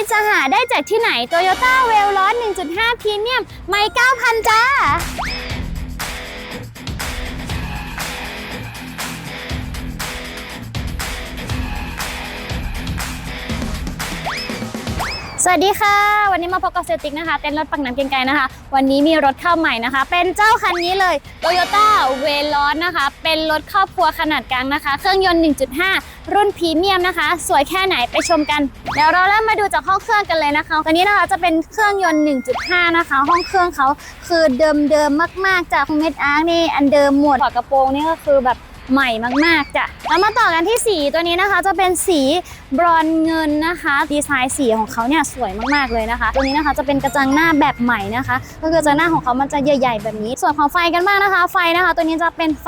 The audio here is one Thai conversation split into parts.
ี้จะหาได้จากที่ไหนโตโยต้าเวลร้อน1.5พรีเมียมไม่9,000 จ้า สวัสดีค่ะ วันนี้มาพบกับเซลติกนะคะ เต้นรถปักน้ำเกรียงไกรนะคะ วันนี้มีรถเข้าใหม่นะคะ เป็นเจ้าคันนี้เลย Toyota w e l o s นะคะ เป็นรถครอบครัวขนาดกลางนะคะ เครื่องยนต์ 1.5 รุ่นพรีเมียมนะคะ สวยแค่ไหนไปชมกันเดี๋ยวเราเริ่มมาดูจากห้องเครื่องกันเลยนะคะตัวนี้นะคะจะเป็นเครื่องยนต์ 1.5 นะคะ ห้องเครื่องเขาคือเดิมๆมาก ๆ จากเม็ดอาร์นี่อันเดิมหมดฝากระโปรงนี่ก็คือแบบ ใหม่มากๆจ้ะแล้วมาต่อกันที่สีตัวนี้นะคะ จะเป็นสีบรอนเงินนะคะ ดีไซน์สีของเขาเนี่ยสวยมากๆเลยนะคะ ตัวนี้นะคะจะเป็นกระจังหน้าแบบใหม่นะคะ ก็คือกระจังหน้าของเขามันจะใหญ่ ๆ แบบนี้ ส่วนของไฟกันบ้างนะคะ ไฟนะคะ ตัวนี้จะเป็นไฟ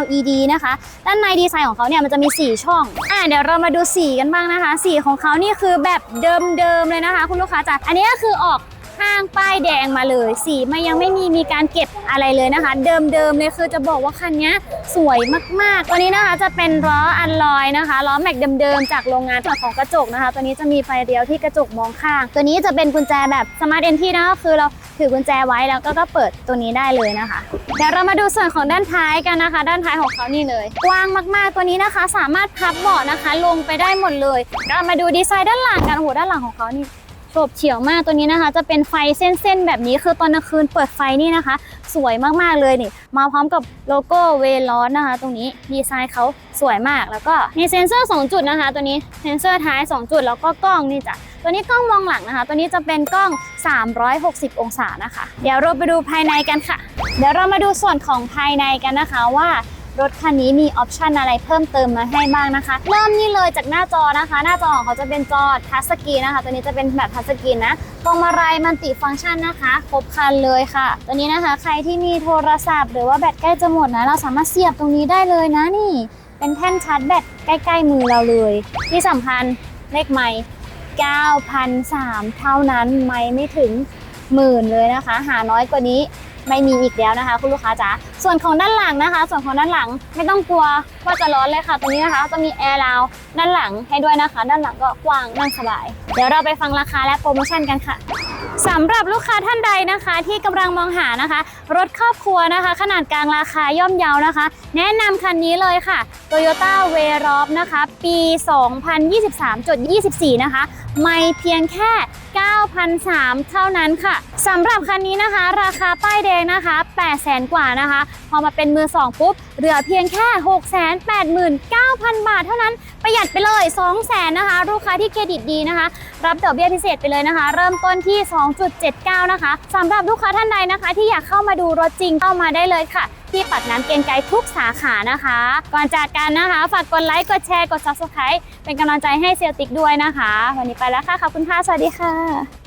LED นะคะ ด้านในดีไซน์ของเขาเนี่ยมันจะมี 4 ช่องอ่าเดี๋ยวเรามาดูสีกันบ้างนะคะ สีของเขานี่คือแบบเดิมๆเลยนะคะ คุณลูกค้าจ๋าอันนี้ก็คือออก ห้างป้ายแดงมาเลย สีมันยังไม่มีมีการเก็บอะไรเลยนะคะ เดิมๆเลยคือจะบอกว่าคันนี้สวยมากๆ ตัวนี้นะคะจะเป็นล้ออัลลอยนะคะล้อแม็กเดิมๆจากโรงงานของกระจกนะคะ ตัวนี้จะมีไฟเลี้ยวที่กระจกมองข้าง ตัวนี้จะเป็นกุญแจแบบสมาร์ทเอนที่นะก็คือเราถือกุญแจไว้แล้วก็ก็เปิดตัวนี้ได้เลยนะคะ เดี๋ยวเรามาดูส่วนของด้านท้ายกันนะคะ ด้านท้ายของเขานี่เลย กว้างมากๆตัวนี้นะคะ สามารถพับเบาะนะคะ ลงไปได้หมดเลยเรามาดูดีไซน์ด้านหลังกันโอ้โหด้านหลังของเขานี่ โฉบเฉี่ยวมากตัวนี้นะคะ จะเป็นไฟเส้นๆแบบนี้คือตอนกลางคืนเปิดไฟนี่นะคะ สวยมากๆเลยนี่ มาพร้อมกับโลโก้เวลอนนะคะ ตรงนี้ดีไซน์เขาสวยมากแล้วก็มีเซ็นเซอร์ 2 จุดนะคะ ตัวนี้เซ็นเซอร์ท้าย 2 จุดแล้วก็กล้องนี่จ้ะตัวนี้กล้องมองหลังนะคะ ตัวนี้จะเป็นกล้อง 360 องศานะคะ เดี๋ยวเราไปดูภายในกันค่ะ เดี๋ยวเรามาดูส่วนของภายในกันนะคะว่า รถคันนี้มีออปชันอะไรเพิ่มเติมมาให้บ้างนะคะ เริ่มนี่เลยจากหน้าจอนะคะ หน้าจอของเขาจะเป็นจอทัชสกรีนนะคะ ตัวนี้จะเป็นแบบทัชสกรีนนะพวงมาลัยมันติฟังก์ชันนะคะ ครบคันเลยค่ะ ตัวนี้นะคะ ใครที่มีโทรศัพท์ หรือว่าแบตใกล้จะหมดนะ เราสามารถเสียบตรงนี้ได้เลยนะนี่ เป็นแท่นชาร์จแบตใกล้ ๆ มือเราเลย ที่สำคัญเลขไมค์9,003เท่านั้นไม่ไม่ถึงหมื่นเลยนะคะ หาน้อยกว่านี้ ไม่มีอีกแล้วนะคะ คุณลูกค้าจ๋าส่วนของด้านหลังนะคะ ส่วนของด้านหลังไม่ต้องกลัวว่าจะร้อนเลยค่ะ ตรงนี้นะคะจะมีแอร์ราวด้านหลังให้ด้วยนะคะ ด้านหลังก็กว้างนั่งสบาย เดี๋ยวเราไปฟังราคาและโปรโมชั่นกันค่ะสำหรับลูกค้าท่านใดนะคะ ที่กำลังมองหานะคะ รถครอบครัวนะคะ ขนาดกลางราคาย่อมเยาวนะคะ แนะนำคันนี้เลยค่ะ Toyota w e r o p นะคะ ปี 2023.24 นะคะ ไม่เพียงแค่ 9,003เท่านั้นค่ะ สำหรับคันนี้นะคะ ราคาป้ายแดงนะคะ800,000กว่านะคะ พอมาเป็นมือ2ปุ๊บ เหลือเพียงแค่ 689,000 บาทเท่านั้นประหยัดไปเลย 200,000นะคะ ลูกค้าที่เครดิตดีนะคะ รับดอกเบี้ยพิเศษไปเลยนะคะ เริ่มต้นที่ 2.79 นะคะสำหรับลูกค้าท่านใดนะคะ ที่อยากเข้ามาดูรถจริงเข้ามาได้เลยค่ะ ที่ปักน้ำเกรียงไกทุกสาขานะคะ ก่อนจากกันนะคะ ฝากกดไลค์กดแชร์กด subscribe เป็นกำลังใจให้เซลติกด้วยนะคะ วันนี้ไปแล้วค่ะขอบคุณค่ะสวัสดีค่ะ